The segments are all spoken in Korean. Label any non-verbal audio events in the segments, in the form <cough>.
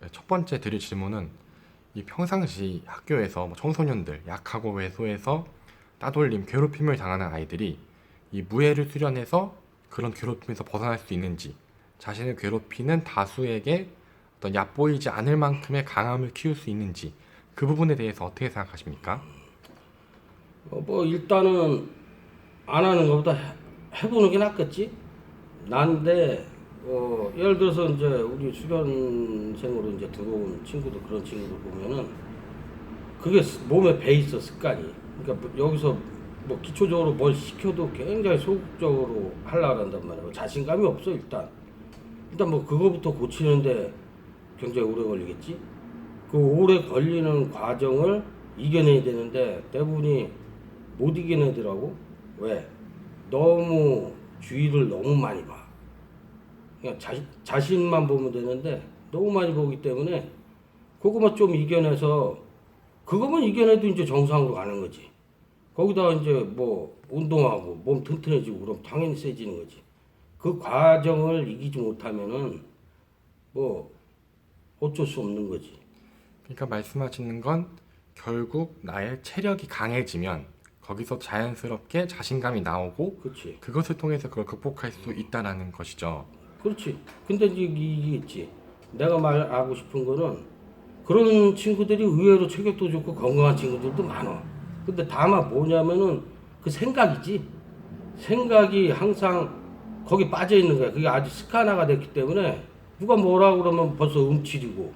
네, 첫 번째 드릴 질문은 이 평상시 학교에서 뭐 청소년들 약하고 왜소해서 따돌림, 괴롭힘을 당하는 아이들이 이 무해를 수련해서 그런 괴롭힘에서 벗어날 수 있는지 자신을 괴롭히는 다수에게 어떤 얕보이지 않을 만큼의 강함을 키울 수 있는지 그 부분에 대해서 어떻게 생각하십니까? 어, 뭐 일단은 안 하는 것보다 해- 해보는 게 낫겠지. 난데 어, 예를 들어서 이제 우리 수련생으로 이제 들어온 친구들 그런 친구들 보면은 그게 스- 몸에 배 있어 습관이. 그러니까 뭐 여기서 뭐 기초적으로 뭘 시켜도 굉장히 소극적으로 하려고 한단 말이야. 자신감이 없어 일단. 일단 뭐 그거부터 고치는데 굉장히 오래 걸리겠지. 그 오래 걸리는 과정을 이겨내야 되는데 대부분이 못 이겨내더라고. 왜? 너무 주의를 너무 많이 봐. 그냥 자, 자신만 보면 되는데 너무 많이 보기 때문에 그거만 좀 이겨내서 그거만 이겨내도 이제 정상으로 가는 거지. 거기다가 이제 뭐 운동하고 몸 튼튼해지고 그럼 당연히 세지는 거지. 그 과정을 이기지 못하면은 뭐 어쩔 수 없는 거지. 그러니까 말씀하시는 건 결국 나의 체력이 강해지면 거기서 자연스럽게 자신감이 나오고 그렇지. 그것을 통해서 그걸 극복할 수 있다라는 것이죠. 그렇지. 근데 이제 이게 있지. 내가 말하고 싶은 거는 그런 친구들이 의외로 체격도 좋고 건강한 친구들도 많아. 근데 다만 뭐냐면은 그 생각이지. 생각이 항상 거기 빠져 있는 거야. 그게 아주 습관화가 됐기 때문에 누가 뭐라 그러면 벌써 움츠리고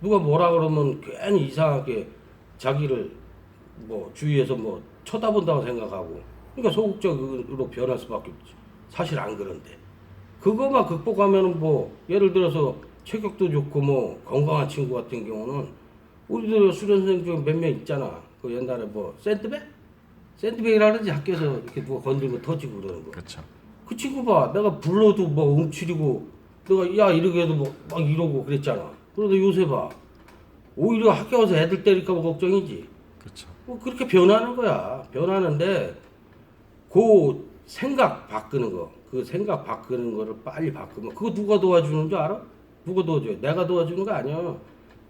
누가 뭐라 그러면 괜히 이상하게 자기를 뭐 주위에서 뭐 쳐다본다고 생각하고 그러니까 소극적으로 변할 수밖에 없지. 사실 안 그런데. 그거만 극복하면은 뭐 예를 들어서 체격도 좋고 뭐 건강한 친구 같은 경우는 우리들 수련생 중에 몇 명 있잖아. 그 옛날에 뭐 샌드백? 샌드백이라 그러지 학교에서 이렇게 누가 건들면 터지고 그러는 거. 그렇죠. 그 친구 봐. 내가 불러도 뭐 움츠리고 내가 야 이러게 해도 뭐막 이러고 그랬잖아. 그런데 요새 봐. 오히려 학교 와서 애들 때릴까 봐 걱정이지. 그렇죠. 뭐 그렇게 변하는 거야. 변하는데 그 생각 바꾸는 거, 그 생각 바꾸는 거를 빨리 바꾸면 그거 누가 도와주는 줄 알아? 누가 도와줘요? 내가 도와주는 거 아니야.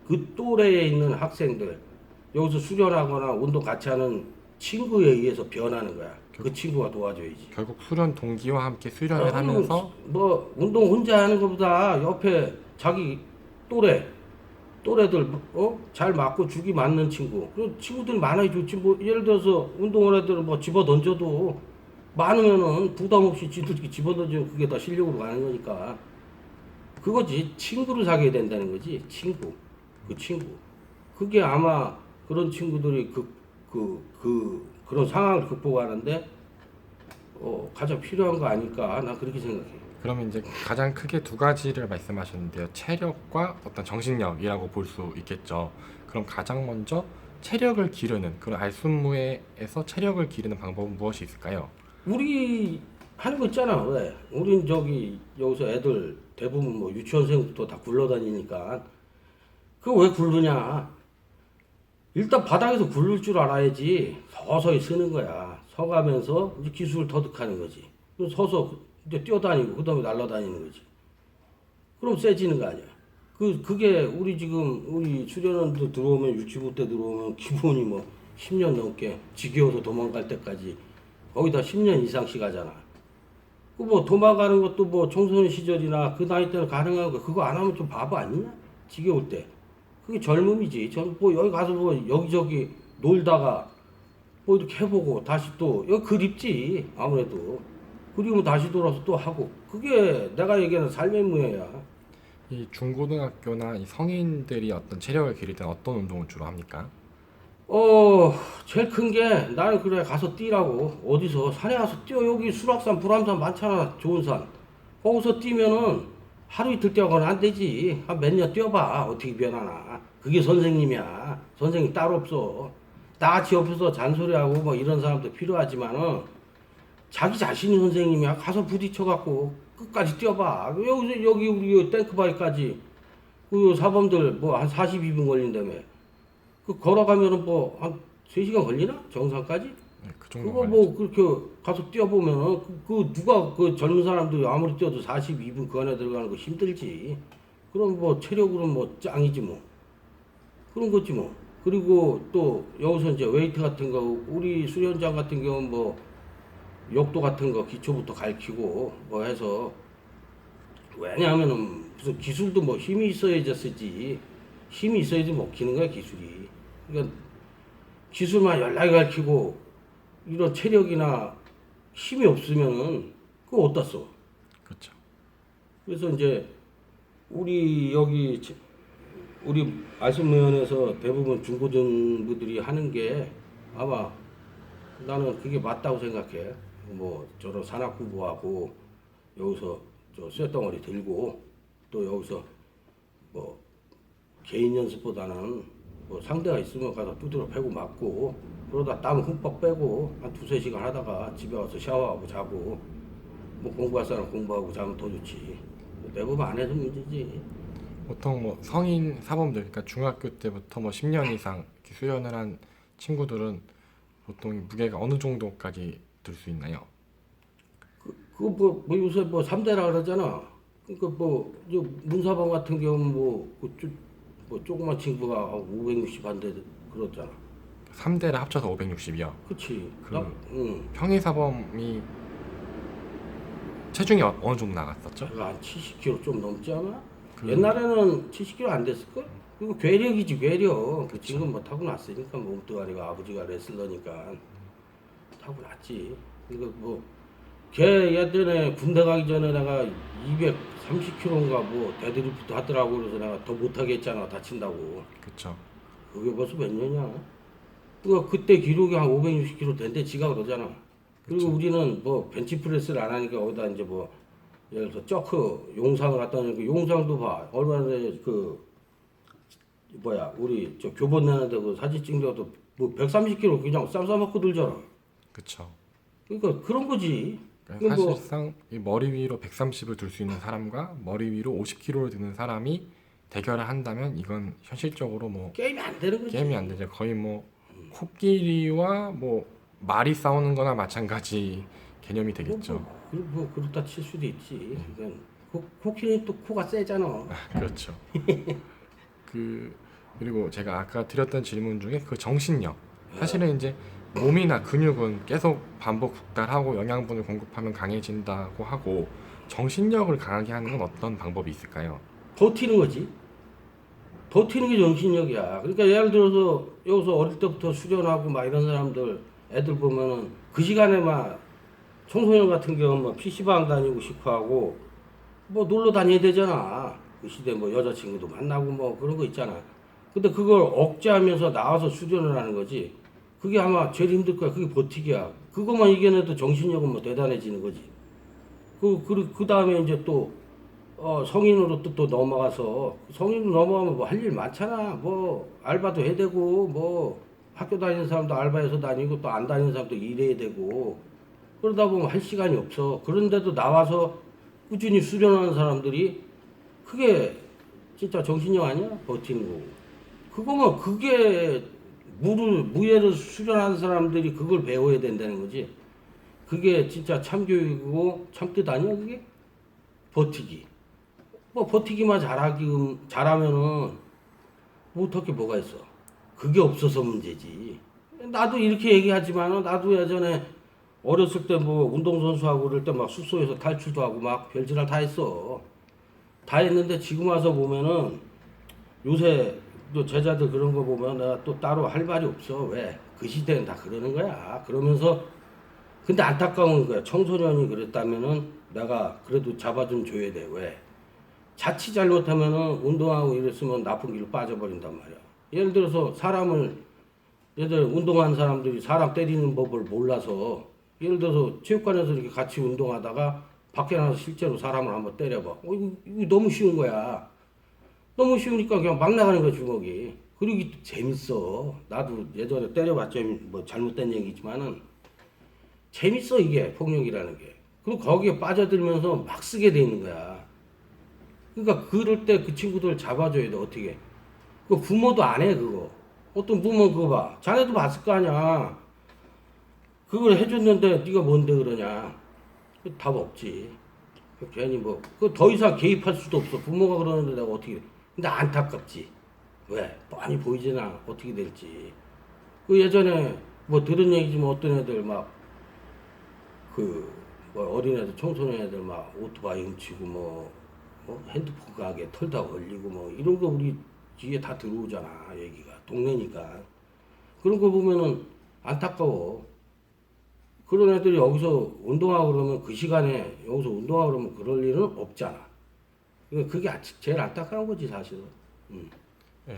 그 또래에 있는 학생들 여기서 수련하거나 운동 같이 하는 친구에 의해서 변하는 거야. 그 친구가 도와줘야지. 결국 수련 동기와 함께 수련을 아, 하면서 뭐 운동 혼자 하는 것보다 옆에 자기 또래 또래들 어 잘 맞고 죽이 맞는 친구 그 친구들 많아야 좋지 뭐 예를 들어서 운동을 하더라도 뭐 집어 던져도 많으면은 부담 없이 지들끼리 집어 던지면 그게 다 실력으로 가는 거니까 그거지 친구를 사귀어야 된다는 거지 친구 그 친구 그게 아마 그런 친구들이 그 그 그 그런 상황을 극복하는데 어, 가장 필요한 거 아닐까 난 그렇게 생각해. 그러면 이제 가장 크게 두 가지를 말씀하셨는데요. 체력과 어떤 정신력이라고 볼 수 있겠죠. 그럼 가장 먼저 체력을 기르는 그런 알순무에서 체력을 기르는 방법은 무엇이 있을까요? 우리 하는 거 있잖아 왜? 우린 저기 여기서 애들 대부분 뭐 유치원생부터 다 굴러다니니까 그거 왜 굴르냐? 일단 바닥에서 굴릴 줄 알아야지 서서히 쓰는 거야. 서가면서 이제 기술을 터득하는 거지. 서서 이제 뛰어다니고 그다음에 날아다니는 거지. 그럼 세지는 거 아니야. 그 그게 우리 지금 우리 수련원도 들어오면 유치부 때 들어오면 기본이 뭐 10년 넘게 지겨워서 도망갈 때까지 거기다 10년 이상씩 하잖아. 그 뭐 도망가는 것도 뭐 청소년 시절이나 그 나이 때는 가능한 거 그거 안 하면 좀 바보 아니냐? 지겨울 때. 그게 젊음이지. 전뭐 여기 가서 뭐 여기저기 놀다가 뭐 이렇게 해보고 다시 또 여기 그립지 아무래도 그리고 다시 돌아서 또 하고 그게 내가 얘기하는 삶의 무예야. 이 중고등학교나 이 성인들이 어떤 체력을 기를 때는 어떤 운동을 주로 합니까? 어 제일 큰 게 나는 그래 가서 뛰라고. 어디서? 산에 가서 뛰어. 여기 수락산 불암산 많잖아 좋은 산. 거기서 뛰면은 하루 이틀 뛰어가는 안 되지. 한 몇 년 뛰어봐. 어떻게 변하나. 그게 선생님이야. 선생님 따로 없어. 나같이 옆에서 잔소리하고 뭐 이런 사람도 필요하지만은 자기 자신이 선생님이야. 가서 부딪혀갖고 끝까지 뛰어봐. 여기서 여기 우리 탱크바위까지. 그 사범들 뭐 한 42분 걸린다며 그 걸어가면은 뭐 한 3시간 걸리나? 정상까지? 네, 그 정도 그거. 뭐 그렇게 가서 뛰어보면은 그, 그 누가 그 젊은 사람들이 아무리 뛰어도 42분 그 안에 들어가는 거 힘들지. 그럼 뭐 체력으로 뭐 짱이지 뭐. 그런 거지 뭐. 그리고 또 여기서 이제 웨이트 같은 거 우리 수련장 같은 경우는 뭐 욕도 같은 거 기초부터 가르치고 뭐 해서 왜냐하면은 무슨 기술도 뭐 힘이 있어야 지 쓰지 힘이 있어야지 먹히는 거야 기술이 그러니까 기술만 연락이 가르치고 이런 체력이나 힘이 없으면은 그거 어디다 써 그렇죠. 그래서 이제 우리 여기 지- 우리 알선무연에서 대부분 중고등부들이 하는 게 아마 나는 그게 맞다고 생각해. 뭐 저런 산악구부하고 여기서 저 쇳덩어리 들고 또 여기서 뭐 개인 연습보다는 뭐 상대가 있으면 가서 두드려 패고 맞고 그러다 땀 흠뻑 빼고 한 두세 시간 하다가 집에 와서 샤워하고 자고 뭐 공부할 사람 공부하고 자면 더 좋지. 대부분 안 해서 문제지. 보통 뭐 성인 사범들, 그러니까 중학교 때부터 뭐 10년 이상 이렇게 수련을 한 친구들은 보통 무게가 어느 정도까지 들 수 있나요? 그거 뭐, 뭐 요새 뭐 3대라 그러잖아. 그러니까 뭐, 저 문사방 같은 경우는 뭐, 그 쪼, 뭐 조그만 친구가 560 한대 그러잖아. 3대를 합쳐서 560이요. 그치. 그- 나, 응. 평일 사범이 체중이 어- 어느 정도 나갔었죠? 한 70kg 좀 넘지 않아? 그- 옛날에는 70kg 안 됐을걸? 그리고 괴력이지, 괴력. 그 친구는 뭐 타고났으니까, 몸뚱아리가 아버지가 레슬러니까. 타고났지. 이거 뭐, 걔 예전에 군대 가기 전에 내가 230kg인가 뭐 데드리프트 하더라고. 그래서 내가 더 못하게 했잖아. 다친다고. 그렇죠. 그게 벌써 몇 년이야? 그거 그때 기록이 한 560kg 된대. 지가 그러잖아. 그리고 우리는 뭐 벤치프레스를 안 하니까 거기다 이제 뭐 예를 들어 저크 용상을 갖다 놓고 용상도 봐. 얼마 전에 그 뭐야 우리 저 교본 내는데 그 사진 찍려도 뭐 130kg 그냥 쌈 싸먹고 들잖아. 그렇죠. 그러니까 그런 거지 그러니까 그건 뭐- 사실상 이 머리 위로 130을 들 수 있는 사람과 머리 위로 50kg를 드는 사람이 대결을 한다면 이건 현실적으로 뭐 게임이 안 되는 거지 게임이 안 되죠. 거의 뭐 코끼리와 뭐 말이 싸우는 거나 마찬가지 개념이 되겠죠. 뭐, 뭐, 뭐 그렇다 칠 수도 있지. 그러니까 코, 코끼리 또 코가 세잖아. 그렇죠. <laughs> 그 그리고 제가 아까 드렸던 질문 중에 그 정신력 사실은 이제 몸이나 근육은 계속 반복 국달하고 영양분을 공급하면 강해진다고 하고 정신력을 강하게 하는 건 어떤 방법이 있을까요? 버티는 거지. 버티는 게 정신력이야. 그러니까 예를 들어서 여기서 어릴 때부터 수련하고 막 이런 사람들 애들 보면은 그 시간에 막 청소년 같은 경우는 뭐 PC방 다니고 싶어 하고 뭐 놀러 다녀야 되잖아. 그 시대 뭐 여자친구도 만나고 뭐 그런 거 있잖아. 근데 그걸 억제하면서 나와서 수련을 하는 거지. 그게 아마 제일 힘들 거야. 그게 버티기야. 그것만 이겨내도 정신력은 뭐 대단해지는 거지. 그, 그, 그 다음에 이제 또, 어, 성인으로 또, 또 넘어가서, 성인으로 넘어가면 뭐 할 일 많잖아. 뭐, 알바도 해야 되고, 뭐, 학교 다니는 사람도 알바해서 다니고, 또 안 다니는 사람도 일해야 되고, 그러다 보면 할 시간이 없어. 그런데도 나와서 꾸준히 수련하는 사람들이, 그게 진짜 정신력 아니야? 버티는 거고. 그거면 그게 무를, 무예를 수련하는 사람들이 그걸 배워야 된다는 거지. 그게 진짜 참교육이고 참뜻 아니야 그게? 버티기. 뭐 버티기만 잘하기 잘하면은 못할 게 뭐가 있어? 그게 없어서 문제지. 나도 이렇게 얘기하지만은 나도 예전에 어렸을 때 뭐 운동선수하고 그럴 때 막 숙소에서 탈출도 하고 막 별짓을 다 했어. 다 했는데 지금 와서 보면은 요새 또 제자들 그런 거 보면 내가 또 따로 할 말이 없어. 왜? 그 시대는 다 그러는 거야. 그러면서 근데 안타까운 거야. 청소년이 그랬다면은 내가 그래도 잡아 좀 줘야 돼. 왜? 자칫 잘못하면은 운동하고 이랬으면 나쁜 길로 빠져버린단 말이야. 예를 들어서 사람을 예를 들어 운동하는 사람들이 사람 때리는 법을 몰라서 예를 들어서 체육관에서 이렇게 같이 운동하다가 밖에 나가서 실제로 사람을 한번 때려봐. 어, 이거, 이거 너무 쉬운 거야. 너무 쉬우니까 그냥 막 나가는 거야 주먹이. 그리고 재밌어. 나도 예전에 때려봤자 뭐 잘못된 얘기지만은 재밌어 이게 폭력이라는 게. 그리고 거기에 빠져들면서 막 쓰게 돼 있는 거야. 그러니까 그럴 때 그 친구들 잡아줘야 돼 어떻게. 그 부모도 안 해 그거. 어떤 부모 그거 봐. 자네도 봤을 거 아니야. 그걸 해줬는데 네가 뭔데 그러냐. 그답 없지. 괜히 뭐 그 더 이상 개입할 수도 없어 부모가 그러는데 내가 어떻게 근데 안타깝지. 왜? 뻔히 보이지나 어떻게 될지. 그 예전에 뭐 들은 얘기지만 어떤 애들 막 그 뭐 어린애들 청소년 애들 막 오토바이 훔치고 뭐, 뭐 핸드폰 가게 털다 걸리고 뭐 이런 거 우리 뒤에 다 들어오잖아 얘기가. 동네니까. 그런 거 보면은 안타까워. 그런 애들이 여기서 운동하고 그러면 그 시간에 여기서 운동하고 그러면 그럴 일은 없잖아 그러니까 그게 아- 제일 안타까운 거지 사실은 음.